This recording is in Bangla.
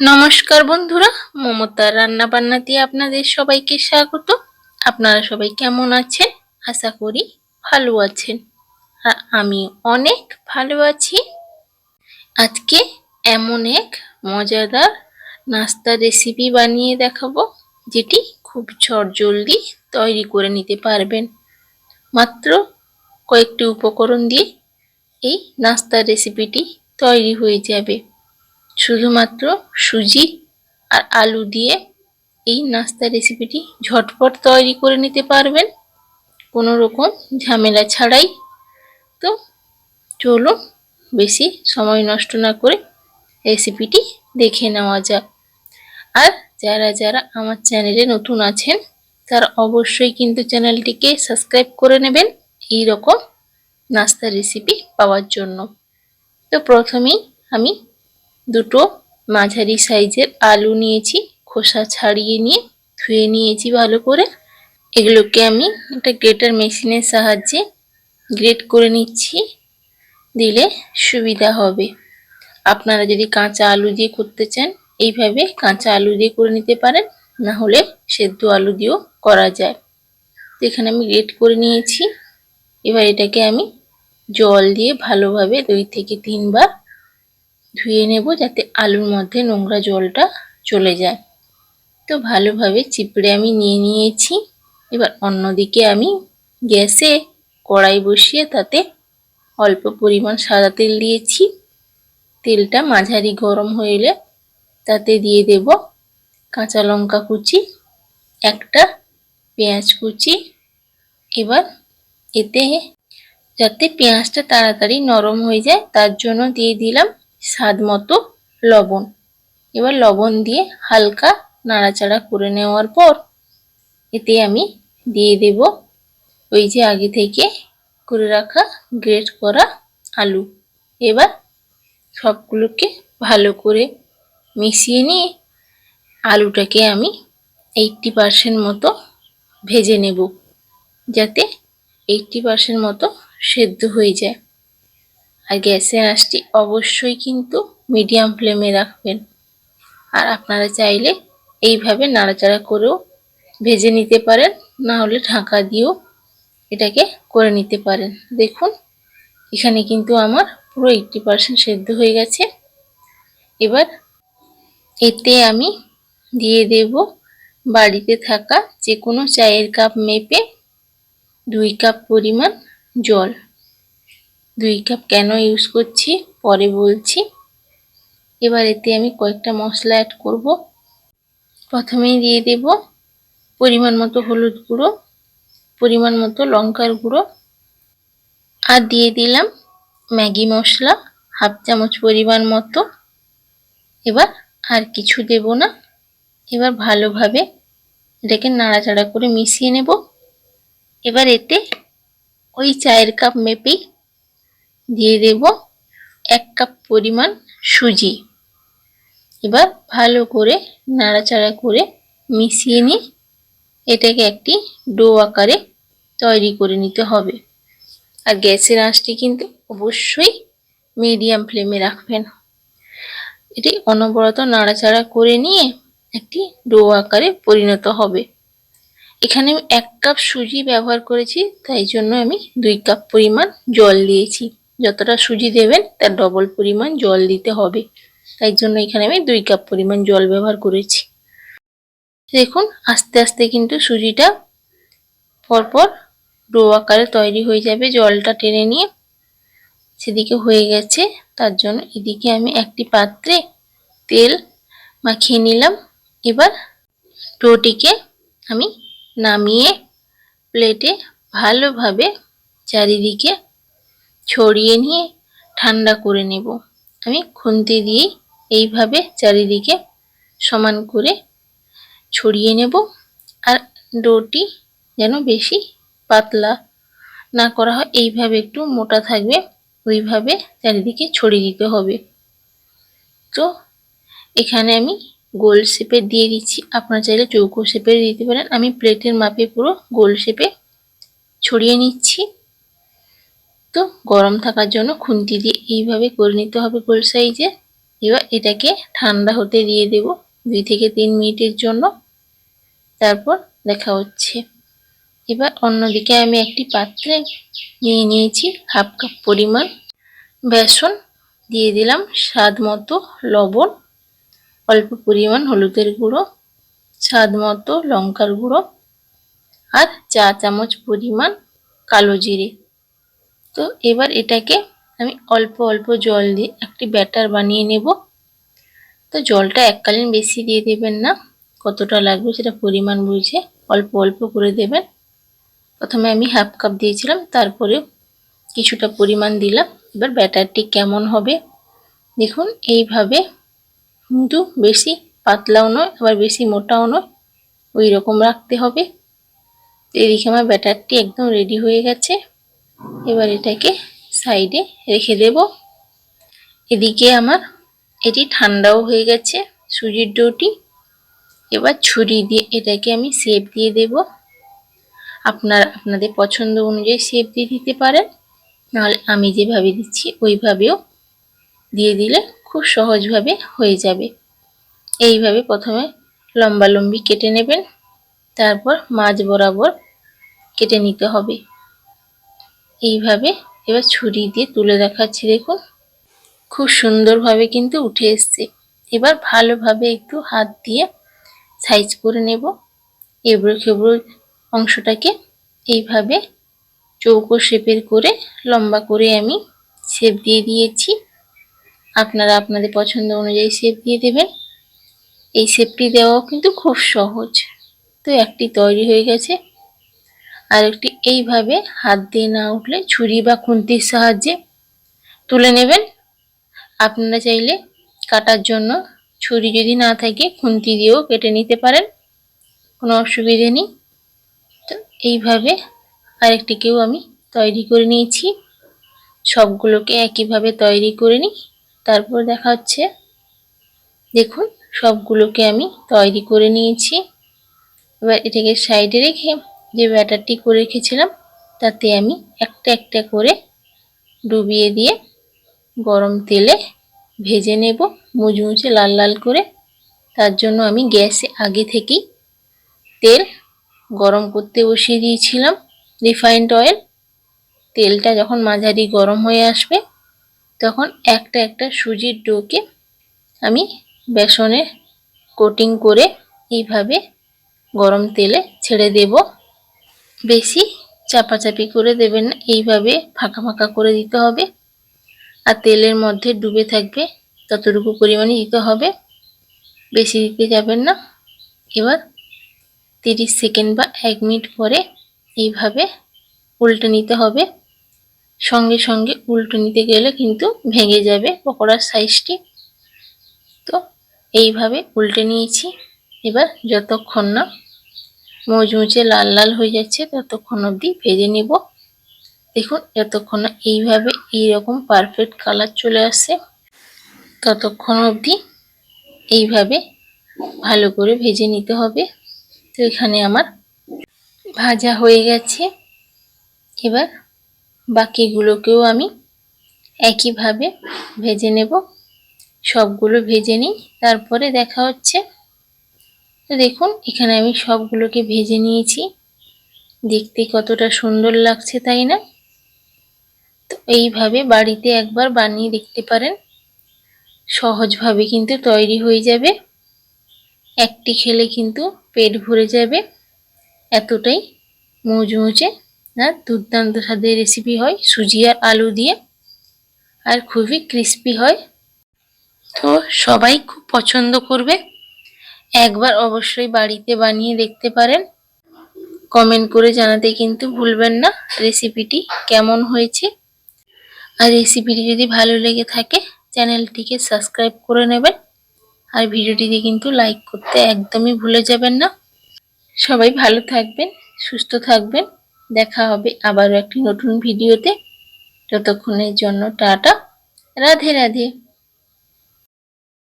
নমস্কার বন্ধুরা, মমতার রান্না বান্না দিয়ে আপনাদের সবাইকে স্বাগত। আপনারা সবাই কেমন আছেন? আশা করি ভালো আছেন। আমি অনেক ভালো আছি। আজকে এমন এক মজাদার নাস্তা রেসিপি বানিয়ে দেখাবো, যেটি খুব জলদি তৈরি করে নিতে পারবেন। মাত্র কয়েকটি উপকরণ দিয়ে এই নাস্তার রেসিপিটি তৈরি হয়ে যাবে। শুধুমাত্র সুজি আর আলু দিয়ে এই নাস্তা রেসিপিটি ঝটপট তৈরি করে নিতে পারবেন। কোনো রকম ঝামেলা ছাড়াই। তো চলুন বেশি সময় নষ্ট না করে রেসিপিটি দেখে নেওয়া যাক। আর যারা যারা আমার চ্যানেলে নতুন আছেন, তারা অবশ্যই কিন্তু চ্যানেলটিকে সাবস্ক্রাইব করে নেবেন এই রকম নাস্তা রেসিপি পাওয়ার জন্য। তো প্রথমেই আমি দুটো মাঝারি সাইজের আলু নিয়েছি, খোসা ছাড়িয়ে নিয়ে ধুয়ে নিয়েছি ভালো করে। এগুলোকে আমি একটা গ্রেটার মেশিনের সাহায্যে গ্রেট করে নিচ্ছি, দিলে সুবিধা হবে। আপনারা যদি কাঁচা আলু দিয়ে করতে চান, এইভাবে কাঁচা আলু দিয়ে করে নিতে পারেন, না হলে সেদ্ধ আলু দিয়েও করা যায়। তো এখানে আমি গ্রেট করে নিয়েছি। এবার এটাকে আমি জল দিয়ে ভালোভাবে দুই থেকে তিনবার ধুয়ে নেব যাতে আলুর মধ্যে নোংরা জলটা চলে যায়। তো ভালোভাবে চিপড়ে আমি নিয়ে নিয়েছি। এবার অন্যদিকে আমি গ্যাসে কড়াই বসিয়ে তাতে অল্প পরিমাণ সাদা তেল দিয়েছি। তেলটা মাঝারি গরম হইলে তাতে দিয়ে দেব কাঁচা লঙ্কা কুচি, একটা পেঁয়াজ কুচি। এবার এতে যাতে পেঁয়াজটা তাড়াতাড়ি নরম হয়ে যায় তার জন্য দিয়ে দিলাম স্বাদ মতো লবণ। এবার লবণ দিয়ে হালকা নাড়াচাড়া করে নেওয়ার পর এতে আমি দিয়ে দেব ওই যে আগে থেকে করে রাখা গ্রেট করা আলু। এবার সবগুলোকে ভালো করে মিশিয়ে নিয়ে আলুটাকে আমি এইটটি পারসেন্ট মতো ভেজে নেব যাতে এইটটি পারসেন্ট মতো সেদ্ধ হয়ে যায়। আর গ্যাসের আঁচটি অবশ্যই কিন্তু মিডিয়াম ফ্লেমে রাখবেন। আর আপনারা চাইলে এইভাবে নাড়াচাড়া করেও ভেজে নিতে পারেন, না হলে ঢাকা দিয়েও এটাকে করে নিতে পারেন। দেখুন, এখানে কিন্তু আমার পুরো এইটটি পারসেন্ট সেদ্ধ হয়ে গেছে। এবার এতে আমি দিয়ে দেব বাড়িতে থাকা যে কোনো চায়ের কাপ মেপে দুই কাপ পরিমাণ জল। দুই কাপ কেন ইউজ করছি? পরে বলছি। এবার এতে আমি কয়েকটা মশলা অ্যাড করব। প্রথমেই দিয়ে দেব পরিমাণ মতো হলুদ গুঁড়ো, পরিমাণ মতো লঙ্কার গুঁড়ো, আর দিয়ে দিলাম ম্যাগি মশলা হাফ চামচ পরিমাণ মতো। এবার আর কিছু দেব না। এবার ভালোভাবে এটাকে নাড়াচাড়া করে মিশিয়ে নেব। এবার এতে ওই চায়ের কাপ মেপেই দিয়ে দেব এক কাপ পরিমাণ সুজি। এবার ভালো করে নাড়াচাড়া করে মিশিয়ে নিয়ে এটাকে একটি ডো আকারে তৈরি করে নিতে হবে। আর গ্যাসের আঁচটি কিন্তু অবশ্যই মিডিয়াম ফ্লেমে রাখবেন। এটি অনবরত নাড়াচাড়া করে নিয়ে একটি ডো আকারে পরিণত হবে। এখানে আমি এক কাপ সুজি ব্যবহার করেছি, তাই জন্য আমি দুই কাপ পরিমাণ জল দিয়েছি। যতটা সুজি দেবেন, তার ডবল পরিমাণ জল দিতে হবে। তাই জন্য এখানে আমি দুই কাপ পরিমাণ জল ব্যবহার করেছি। দেখুন, আস্তে আস্তে কিন্তু সুজিটা পরপর ডো আকারে তৈরি হয়ে যাবে জলটা টেনে নিয়ে। সেদিকে হয়ে গেছে, তার জন্য এদিকে আমি একটি পাত্রে তেল মাখিয়ে নিলাম। এবার ডোটিকে আমি নামিয়ে প্লেটে ভালোভাবে চারিদিকে ছড়িয়ে নিয়ে ঠান্ডা করে নেব। আমি খুন্তি দিয়ে এইভাবে চারিদিকে সমান করে ছড়িয়ে নেব আর ডোটি যেন বেশি পাতলা না করা হয়, এইভাবে একটু মোটা থাকবে, ওইভাবে চারিদিকে ছড়িয়ে দিতে হবে। তো এখানে আমি গোল শেপে দিয়ে দিচ্ছি। আপনারা চাইলে চৌকো শেপে দিতে পারেন। আমি প্লেটের মাপে পুরো গোল শেপে ছড়িয়ে নিচ্ছি। তো গরম থাকার জন্য খুন্তি দিয়ে এইভাবে করে নিতে হবে গোল সাইজে এবার এটাকে ঠান্ডা হতে দিয়ে দেব দুই থেকে তিন মিনিটের জন্য। তারপর দেখা হচ্ছে। এবার অন্যদিকে আমি একটি পাত্রে নিয়ে নিয়েছি হাফ কাপ পরিমাণ বেসন। দিয়ে দিলাম স্বাদ মতো লবণ, অল্প পরিমাণ হলুদের গুঁড়ো, স্বাদ মতো লঙ্কার গুঁড়ো আর চা চামচ পরিমাণ কালো জিরে। তো এবার এটাকে আমি অল্প অল্প জল দিয়ে একটি ব্যাটার বানিয়ে নেব। তো জলটা এককালীন বেশি দিয়ে দেবেন না। কতটা লাগবে সেটা পরিমাণ বুঝে অল্প অল্প করে দেবেন। প্রথমে আমি হাফ কাপ দিয়েছিলাম, তারপরে কিছুটা পরিমাণ দিলাম। এবার ব্যাটারটি কেমন হবে? দেখুন, এইভাবে কিন্তু বেশি পাতলাও নয়, আবার বেশি মোটাও নয়। ওই রকম রাখতে হবে। এদিকে আমার ব্যাটারটি একদম রেডি হয়ে গেছে। এবার এটাকে সাইডে রেখে দেব। এদিকে আমার এটি ঠান্ডাও হয়ে গেছে, সুজির ডোটি। এবার ছুরি দিয়ে এটাকে আমি শেপ দিয়ে দেব। আপনার, আপনাদের পছন্দ অনুযায়ী শেপ দিয়ে দিতে পারেন, নাহলে আমি যেভাবে দিচ্ছি ওইভাবেও দিয়ে দিলে খুব সহজভাবে হয়ে যাবে। এইভাবে প্রথমে লম্বা লম্বি কেটে নেবেন, তারপর মাঝ বরাবর কেটে নিতে হবে। এইভাবে এবার ছুরি দিয়ে তুলে দেখাচ্ছি, দেখুন। খুব সুন্দরভাবে কিন্তু উঠে এসছে। এবার ভালোভাবে একটু হাত দিয়ে সাইজ করে নেব। এবড়ো খেবড়ো অংশটাকে এইভাবে চৌকো শেপের করে লম্বা করে আমি শেপ দিয়ে দিয়েছি। আপনারা আপনাদের পছন্দ অনুযায়ী শেপ দিয়ে দেবেন। এই শেপটি দেওয়াও কিন্তু খুব সহজ। তো একটি তৈরি হয়ে গেছে। আর একটি এইভাবে হাত দিয়ে না উঠলে ছুরি বা খুন্তির সাহায্যে তুলে নেবেন। আপনারা চাইলে কাটার জন্য ছুরি যদি না থাকে, খুন্তি দিয়েও কেটে নিতে পারেন। কোনো অসুবিধে নেই। তো এইভাবে আরেকটিকেও আমি তৈরি করে নিয়েছি। সবগুলোকে একইভাবে তৈরি করে নিই। তারপর দেখা হচ্ছে, দেখুন, সবগুলোকে আমি তৈরি করে নিয়েছি। এবার এটাকে সাইডে রেখে যে ব্যাটারটি করে রেখেছিলাম, তাতে আমি একটা একটা করে ডুবিয়ে দিয়ে গরম তেলে ভেজে নেব মুচমুচে লাল লাল করে। তার জন্য আমি গ্যাসে আগে থেকেই তেল গরম করতে বসিয়ে দিয়েছিলাম, রিফাইন্ড অয়েল। তেলটা যখন মাঝারি গরম হয়ে আসবে, তখন একটা একটা সুজির ডোকে আমি বেসনে কোটিং করে এইভাবে গরম তেলে ছেড়ে দেব। বেশি চাপাচাপি করে দেবেন না, এইভাবে ফাঁকা ফাঁকা করে দিতে হবে। আর তেলের মধ্যে ডুবে থাকবে ততটুকু পরিমাণে দিতে হবে, বেশি দিতে যাবেন না। এবার তিরিশ সেকেন্ড বা এক মিনিট পরে এইভাবে উল্টে নিতে হবে। সঙ্গে সঙ্গে উল্টে নিতে গেলে কিন্তু ভেঙে যাবে পকোড়ার সাইজটি। তো এইভাবে উল্টে নিয়েছি। এবার যতক্ষণ না মুচমুচে লাল লাল হয়ে যাচ্ছে, ততক্ষণ অবধি ভেজে নিব। দেখুন যতক্ষণ এইভাবে এইরকম পারফেক্ট কালার চলে আসছে। ততক্ষণ অবধি এইভাবে ভালো করে ভেজে নিতে হবে। তো এখানে আমার ভাজা হয়ে গেছে। এবার বাকিগুলোকেও আমি একইভাবে ভেজে নেব। সবগুলো ভেজে নিই, তারপরে দেখা হচ্ছে তো দেখুন, এখানে আমি সবগুলোকে ভেজে নিয়েছি। দেখতে কতটা সুন্দর লাগছে, তাই না? তো এইভাবে বাড়িতে একবার বানিয়ে দেখতে পারেন। সহজভাবে কিন্তু তৈরি হয়ে যাবে। একটি খেলে কিন্তু পেট ভরে যাবে। এতটাই মুচমুচে না দুর্দান্ত স্বাদের রেসিপি হয়, সুজি আর আলু দিয়ে। আর খুবই ক্রিস্পি হয়। তো সবাই খুব পছন্দ করবে। একবার অবশ্যই বাড়িতে বানিয়ে দেখতে পারেন। কমেন্ট করে জানাতে কিন্তু ভুলবেন না। রেসিপিটি কেমন হয়েছে? আর রেসিপিটি যদি ভালো লেগে থাকে, চ্যানেলটিকে সাবস্ক্রাইব করে নেবেন। আর ভিডিওটিতে কিন্তু লাইক করতে একদমই ভুলে যাবেন না। সবাই ভালো থাকবেন, সুস্থ থাকবেন। দেখা হবে আবারও একটি নতুন ভিডিওতে। ততক্ষণের জন্য টাটা। রাধে রাধে।